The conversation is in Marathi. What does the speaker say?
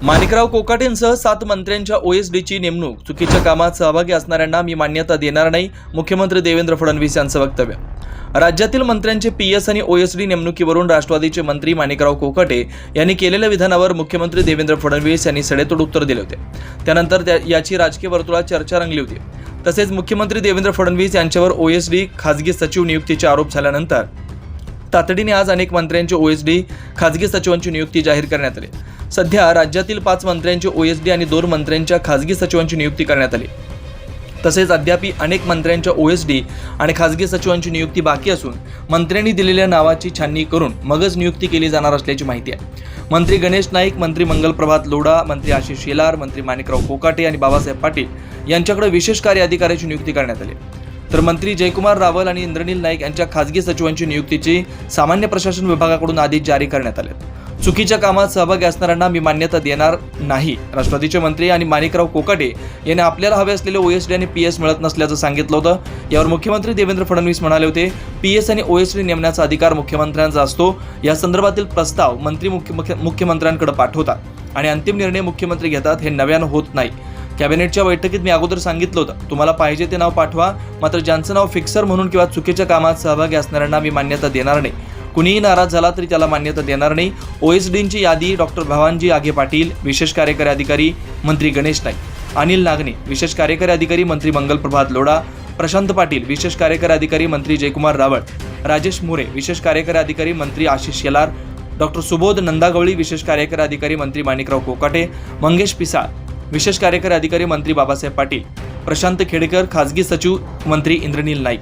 माणिकराव कोकाटेंसह सात मंत्र्यांच्या ओएसडीची नेमणूक. चुकीच्या कामात सहभागी असणाऱ्यांना मी मान्यता देणार नाही मुख्यमंत्री देवेंद्र फडणवीस यांचं वक्तव्य. राज्यातील मंत्र्यांचे पी एस आणि ओएसडी नेमणुकीवरून राष्ट्रवादीचे मंत्री माणिकराव कोकाटे यांनी केलेल्या विधानावर मुख्यमंत्री देवेंद्र फडणवीस यांनी सडेतोड उत्तर दिले होते. त्यानंतर त्या- याची राजकीय वर्तुळात चर्चा रंगली होती. तसेच मुख्यमंत्री देवेंद्र फडणवीस यांच्यावर ओएसडी खासगी सचिव नियुक्तीचे आरोप झाल्यानंतर तातडीने आज अनेक मंत्र्यांची ओएसडी खासगी सचिवांची नियुक्ती जाहीर करण्यात आली. सध्या राज्यातील पाच मंत्र्यांची ओएसडी आणि दोन मंत्र्यांच्या खासगी सचिवांची नियुक्ती करण्यात आली. तसेच अद्यापी अनेक मंत्र्यांच्या ओएसडी आणि खासगी सचिवांची नियुक्ती बाकी असून मंत्र्यांनी दिलेल्या नावाची छाननी करून मगच नियुक्ती केली जाणार असल्याची माहिती आहे. मंत्री गणेश नाईक मंत्री मंगलप्रभात लोढा मंत्री आशिष शेलार मंत्री माणिकराव कोकाटे आणि बाबासाहेब पाटील यांच्याकडे विशेष कार्य अधिकाऱ्याची नियुक्ती करण्यात आली. तर मंत्री जयकुमार रावल आणि इंद्रनील नाईक यांच्या खासगी सचिवांची नियुक्तीची सामान्य प्रशासन विभागाकडून आदेश जारी करण्यात आले. चुकीच्या कामात सहभागी असणाऱ्यांना मी मान्यता देणार नाही. राष्ट्रवादीचे मंत्री आणि माणिकराव कोकाटे यांनी आपल्याला हवे असलेले ओएसडी आणि पी एस मिळत नसल्याचं सांगितलं होतं. यावर मुख्यमंत्री देवेंद्र फडणवीस म्हणाले होते पी एस आणि ओएसडी नेमण्याचा अधिकार मुख्यमंत्र्यांचा असतो. या संदर्भातील प्रस्ताव मंत्री मुख्य मुख्य- मुख्यमंत्र्यांकडे पाठवतात आणि अंतिम निर्णय मुख्यमंत्री घेतात हे नव्यानं होत नाही. कॅबिनेटच्या बैठकीत मी अगोदर सांगितलं होतं तुम्हाला पाहिजे ते नाव पाठवा मात्र ज्यांचं नाव फिक्सर म्हणून किंवा चुकीच्या कामात सहभागी असणाऱ्यांना मी मान्यता देणार नाही. कुणीही नाराज झाला तरी त्याला मान्यता देणार नाही. ओएसडींची यादी डॉक्टर भवानजी आगे पाटील विशेष कार्यकारी अधिकारी मंत्री गणेश नाईक अनिल नागने विशेष कार्यकारी अधिकारी मंत्री मंगल प्रभात लोढा प्रशांत पाटील विशेष कार्यकारी अधिकारी मंत्री जयकुमार रावळ राजेश मोरे विशेष कार्यकारी अधिकारी मंत्री आशिष शेलार डॉक्टर सुबोध नंदागवळी विशेष कार्यकारी अधिकारी मंत्री माणिकराव कोकाटे मंगेश पिसाळ विशेष कार्यकारी अधिकारी मंत्री बाबासाहेब पाटील प्रशांत खेडेकर खासगी सचिव मंत्री इंद्रनील नाईक.